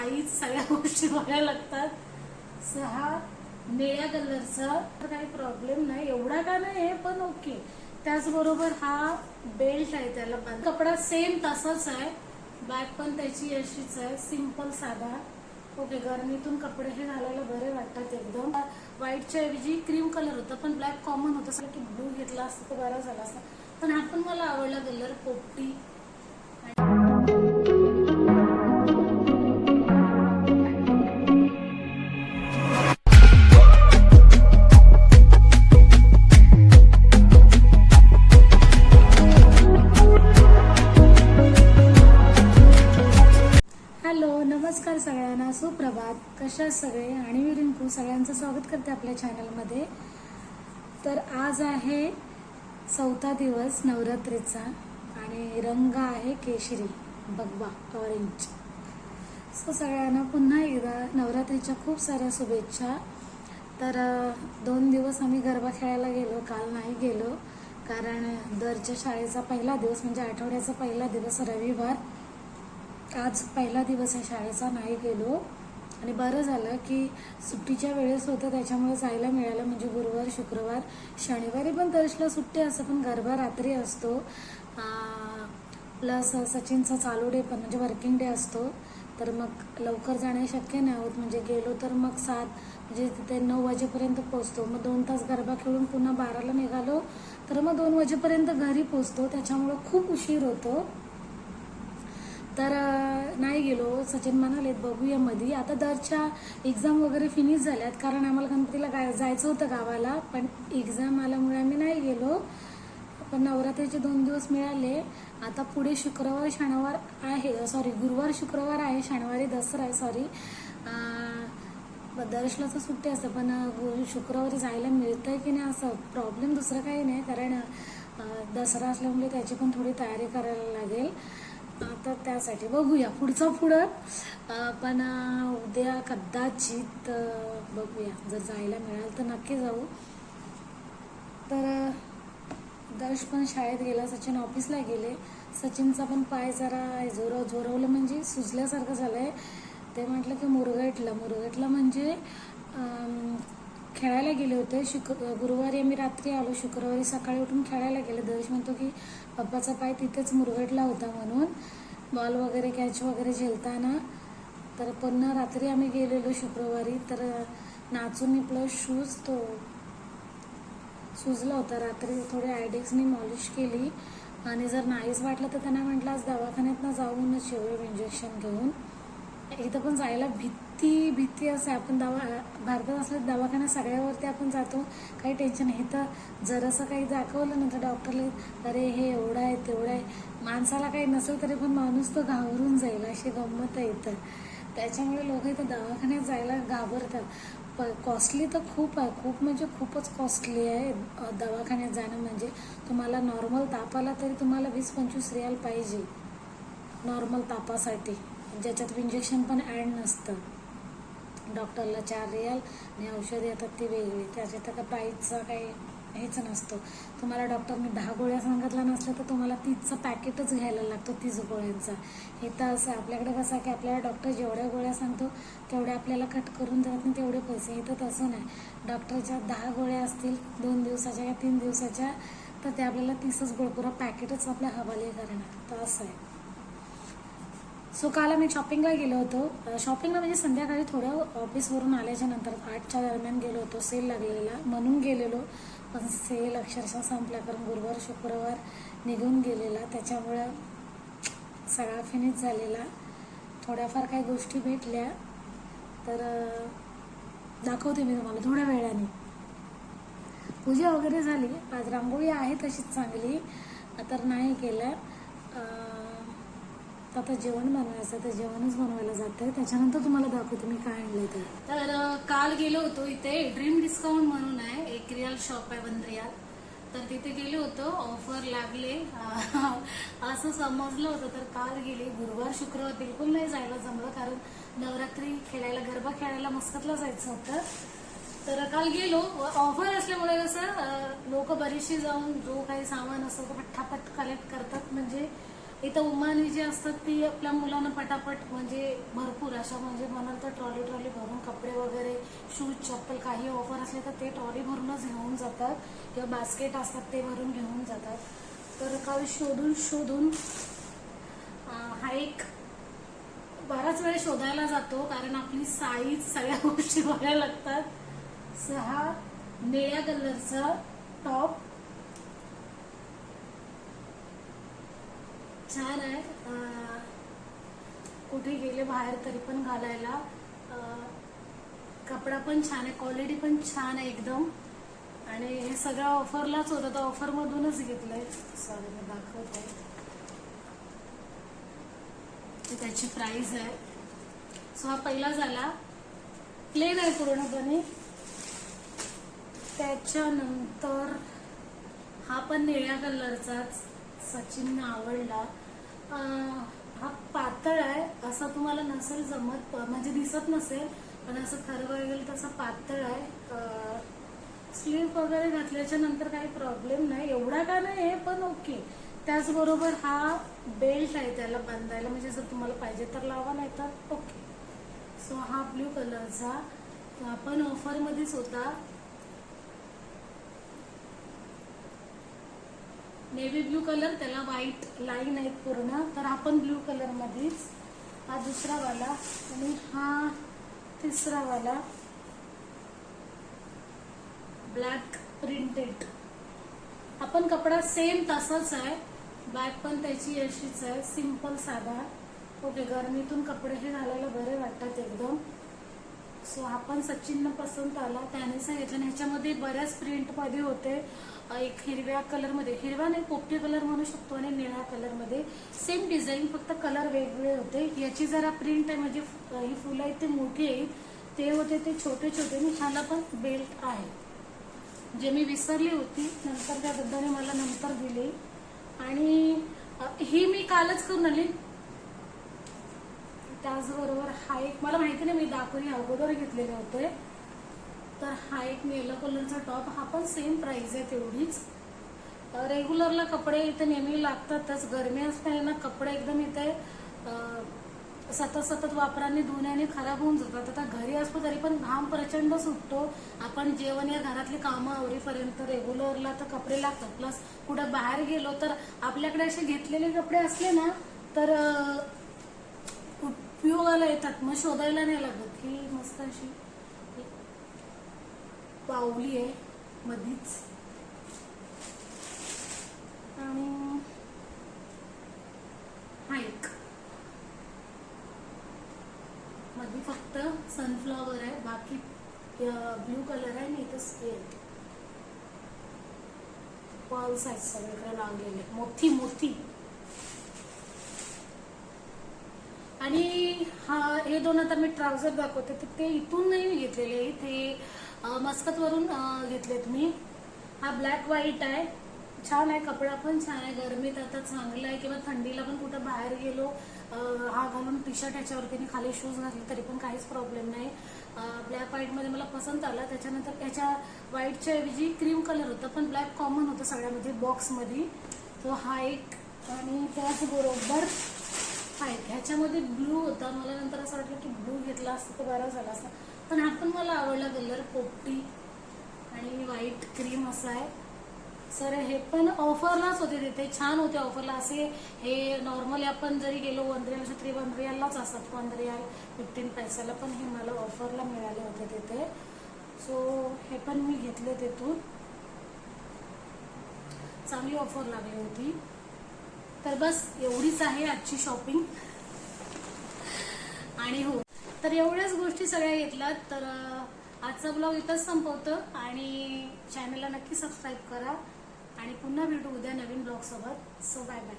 Size सगळ्या गोष्टी बघायला लागतात. सहा निळ्या कलरचा तर काही प्रॉब्लेम नाही. एवढा का नाही आहे पण ओके त्याचबरोबर हा बेल्ट आहे त्याला कपडा सेम तसाच आहे. बॅग पण त्याची अशीच आहे. सिंपल साधा. ओके गरमीतून कपडे हे घालायला बरे वाटतात एकदम. व्हाईटच्या ऐवजी क्रीम कलर होता पण ब्लॅक कॉमन होतं. सगळं की ब्लू घेतला असता तर बरा झाला असता. पण हा पण मला आवडला कलर पोपटी. कशा सगळे आणि मी रिंकू सगळ्यांचं स्वागत करते आपल्या चॅनलमध्ये तर आज आहे चौथा दिवस नवरात्रीचा आणि रंग आहे केशरी. बगवा ऑरेंज सो सगळ्यांना पुन्हा एकदा नवरात्रीच्या खूप साऱ्या शुभेच्छा. तर दोन दिवस आम्ही गरबा खेळायला गेलो काल नाही गेलो. कारण दरच्या शाळेचा पहिला दिवस म्हणजे आठवड्याचा पहिला दिवस रविवार. आज पहिला दिवस आहे शाळेचा नाही गेलो. आणि बरं झालं की सुट्टीच्या वेळेस होतं त्याच्यामुळे जायला मिळालं. म्हणजे गुरुवार शुक्रवार शनिवारी पण दर्शला सुट्टी असतं पण गरबा रात्री असतो. प्लस सचिनचा चालू डे पण म्हणजे वर्किंग डे असतो. तर मग लवकर जाणे शक्य नाही होत. म्हणजे गेलो तर मग सात म्हणजे तिथे नऊ वाजेपर्यंत पोचतो मग दोन तास गरबा खेळून पुन्हा बाराला निघालो. तर मग दोन वाजेपर्यंत घरी पोचतो त्याच्यामुळं खूप उशीर होतो. तर नाही गेलो. सचिन म्हणाले बघूया मध्ये आता दरच्या एक्झाम वगैरे फिनिश झाल्यात. कारण आम्हाला गणपतीला गा जायचं होतं गावाला. पण एक्झाम आल्यामुळे आम्ही नाही गेलो. पण नवरात्रीचे दोन दिवस मिळाले. आता पुढे शुक्रवार शनिवार आहे. सॉरी गुरुवार शुक्रवार आहे. शनिवारी दसरा आहे. सॉरी दर्शला तर सुट्टी असते. पण शुक्रवारी जायला मिळतंय की नाही असं प्रॉब्लेम दुसरं काही नाही. कारण दसरा असल्यामुळे त्याची पण थोडी तयारी करायला लागेल. तर त्यासाठी बघूया पुढचा पुढं. पण उद्या कदाचित बघूया. जर जायला मिळालं तर नक्की जाऊ. तर दर्श पण शाळेत गेला सचिन ऑफिसला गेले. सचिनचा पण पाय जरा जोर जोरवलं म्हणजे सुजल्यासारखं झालंय. ते म्हटलं की मुरगटलं मुरगटलं म्हणजे खेळायला गेले होते. शुक्र गुरुवारी आम्ही रात्री आलो. शुक्रवारी सकाळी उठून खेळायला गेले. दर्श म्हणतो की पप्पाचा पाय तिथेच मुरगटला होता म्हणून बॉल वगैरे कॅच वगैरे झेलताना. तर पुन्हा रात्री आम्ही गेलेलो शुक्रवारी. तर नाचून प्लस शूज तो सुजला होता. रात्री थोडी आयडेक्सनी मॉलिश केली. आणि जर नाहीच वाटलं तर त्यांना म्हटलं आज दवाखान्यात जाऊनच शेवट इंजेक्शन घेऊन. इथं पण जायला भीती भीती असं आपण दवा भारतात असल्या दवाखान्यात सगळ्यावरती आपण जातो. काही टेन्शन नाही. इथं जरासं काही दाखवलं ना तर डॉक्टरला अरे हे एवढं आहे तेवढं आहे. माणसाला काही नसेल तरी पण माणूस तो घाबरून जाईल. अशी गंमत आहे इथं. त्याच्यामुळे लोक इथं दवाखान्यात जायला घाबरतात. प कॉस्टली तर खूप आहे. खूप म्हणजे खूपच कॉस्टली आहे दवाखान्यात जाणं म्हणजे. तुम्हाला नॉर्मल तापाला तरी तुम्हाला वीस पंचवीस रियाल पाहिजे. नॉर्मल तापासाठी. ज्याच्यात इंजेक्शन पण ॲड नसतं. डॉक्टरला चार रियाल आणि औषध येतात ती वेगळी. त्याच्यात आता प्राईजचा काही हेच नसतो. तुम्हाला डॉक्टरने दहा गोळ्या सांगितल्या नसल्या तर तुम्हाला तीसचं पॅकेटच घ्यायला लागतो तीस गोळ्यांचा. हे तर असं आपल्याकडे कसं आहे की आपल्याला डॉक्टर जेवढ्या गोळ्या सांगतो तेवढ्या आपल्याला कट करून देतात आणि तेवढे पैसे. इथं तसं नाही. डॉक्टरच्या दहा गोळ्या असतील दोन दिवसाच्या या तीन दिवसाच्या तर ते आपल्याला तीसच गोळ पुरा पॅकेटच आपल्या हवाले करणार. तर असं आहे. सो काल आम्ही शॉपिंगला गेलो होतो. शॉपिंगला म्हणजे संध्याकाळी थोडं ऑफिसवरून आल्याच्यानंतर आठच्या दरम्यान गेलो होतो सेल लागलेला. म्हणून गेलेलो पण सेल अक्षरशः संपला कारण गुरुवार शुक्रवार निघून गेलेला. त्याच्यामुळं सगळा फिनिश झालेला. थोड्याफार काही गोष्टी भेटल्या. तर दाखवते मी तुम्हाला थोड्या वेळाने. पूजा वगैरे झाली. आज रांगोळी आहे तशीच चांगली. तर नाही केलं. तर आता जेवण बनवायचं तर जेवणच बनवायला जाते त्याच्यानंतर तुम्हाला दाखवते मी काय आणलं ते. तर काल गेलो होतो इथे ड्रीम डिस्काउंट म्हणून आहे एक रियल शॉप आहे वन रियाल तर तिथे गेलो होतो ऑफर लागले. असं समजलं होतं तर काल गेले. गुरुवार शुक्रवार बिलकुल नाही जायला जमलं कारण नवरात्री खेळायला गरबा खेळायला मस्कतला जायचं होतं. तर काल गेलो. ऑफर असल्यामुळे कसं लोक बरीचशी जाऊन जो काही सामान असतो तो पट्टापट कलेक्ट करतात. म्हणजे इथं उमानवी जी असतात ती आपल्या मुलांना पटापट म्हणजे भरपूर अशा म्हणजे म्हणाल तर ट्रॉली ट्रॉली भरून कपडे वगैरे शूज चप्पल काही ऑफर असले तर ते ट्रॉली भरूनच घेऊन जातात. किंवा बास्केट असतात ते भरून घेऊन जातात. तर काल शोधून शोधून हा एक बराच वेळ शोधायला जातो कारण आपली साईज सगळ्या गोष्टी बघायला लागतात. सहा निळ्या कलरचा टॉप छान आहे. कुठे गेले बाहेर तरी पण घालायला. कपडा पण छान आहे क्वालिटी पण छान आहे एकदम. आणि हे सगळं ऑफरलाच होतं तर ऑफर मधूनच घेतलंय. सॉरी मी दाखवते. त्याची प्राइस आहे. सो हा पहिला झाला. प्लेन आहे पूर्णपणे. त्याच्यानंतर हा पण निळ्या कलरचाच सचिनना आवडला. हा पातळ आहे असा तुम्हाला नसेल जमत प- म्हणजे दिसत नसेल पण असं खरं गेलं तसा पातळ आहे. स्लीव वगैरे घातल्याच्या नंतर काही प्रॉब्लेम नाही. एवढा का नाही आहे पण ओके त्याचबरोबर हा बेल्ट आहे त्याला बांधायला म्हणजे जर तुम्हाला पाहिजे तर लावा नाही तर ओके सो हा ब्ल्यू कलरचा आपण ऑफरमध्येच होता. नेव्ही ब्ल्यू कलर त्याला व्हाईट लाईन आहेत पूर्ण. तर हा पण ब्ल्यू कलर मध्येच हा दुसरा वाला आणि हा तिसरा वाला ब्लॅक प्रिंटेड आपण कपडा सेम तसाच आहे. बॅग पण त्याची अशीच आहे. सिंपल साधा. ओके गरमीतून कपडे हे घालायला बरे वाटतात एकदम. सो हा पण सचिननं पसंत आला. त्याने सांगितलं आणि ह्याच्यामध्ये बऱ्याच प्रिंटमध्ये होते. एक हिरव्या कलरमध्ये हिरवा नाही पोपटी कलर म्हणू शकतो आणि निळ्या कलरमध्ये सेम डिझाईन फक्त कलर वेगवेगळे होते. याची जरा प्रिंट आहे म्हणजे ही फुलं आहेत ते मोठी आहेत. ते होते ते छोटे छोटे आणि ह्याला पण बेल्ट आहे. जे मी विसरली होती नंतर त्या बद्दल मला नंतर दिली. आणि ही मी कालच करून आली त्याचबरोबर हा एक मला माहिती नाही मी दाखवली अगोदर घेतलेले होते. तर हा एक येलो कलरचा टॉप हा पण सेम प्राईज आहे तेवढीच. रेग्युलरला कपडे इथे नेहमी लागतातच गरमी असताना कपडे एकदम इथे सतत सतत वापराने धुण्याने खराब होऊन जातात. आता घरी असतो तरी पण घाम प्रचंड सुटतो. आपण जेवण या घरातली कामं आवरीपर्यंत रेग्युलरला तर कपडे लागतात. प्लस कुठं बाहेर गेलो तर आपल्याकडे असे घेतलेले कपडे असले ना तर उपयोगाला येतात मग शोधायला नाही लागत. ही मस्त अशी पावली आहे मधीच. आणि हा एक. मध्ये फक्त सनफ्लॉवर आहे बाकी ब्ल्यू कलर आहे आणि इथं स्केल पर्ल्स आहेत सगळीकडे लागलेले. मोठी मोठी. आणि हा हे दोन आता मी ट्राउझर दाखवते तर ते इथून नाही मी घेतलेले ते मस्कतवरून अं, घेतलेत मी हा ब्लॅक व्हाईट आहे. छान आहे कपडा पण छान आहे. गरमीत आता चांगला आहे किंवा थंडीला पण कुठं बाहेर गेलो हा घालून टी शर्ट याच्यावरती खाली शूज घातले तरी पण काहीच प्रॉब्लेम नाही. ब्लॅक व्हाईटमध्ये मला पसंत आला. त्याच्यानंतर त्याच्या व्हाईटच्या ऐवजी क्रीम कलर होता पण ब्लॅक कॉमन होतं सगळ्यामध्ये बॉक्समध्ये तो हा एक आणि त्याचबरोबर हा ह्याच्यामध्ये ब्लू होता. मला नंतर असं वाटलं की ब्लू घेतला असता तर बरा झाला असता. पण हा पण मला आवडला कलर पोपटी आणि व्हाईट क्रीम असा आहे. सर हे पण ऑफरलाच होते तिथे. छान होते ऑफरला असे हे नॉर्मली आपण जरी गेलो वन असे थ्री वन असतात. वन रिअल फिफ्टीन पैशाला पण हे मला ऑफरला मिळाले होते तिथे. सो हे पण मी घेतले तिथून. चांगली ऑफर लागली होती. तर बस एवढीच आहे आजची शॉपिंग आणि हो तर एवढ्याच गोष्टी सगळ्या घेतल्यात. तर आजचा ब्लॉग इथंच संपवतं आणि चॅनलला नक्की सबस्क्राईब करा. आणि पुन्हा भेटू उद्या नवीन ब्लॉगसोबत सो बाय बाय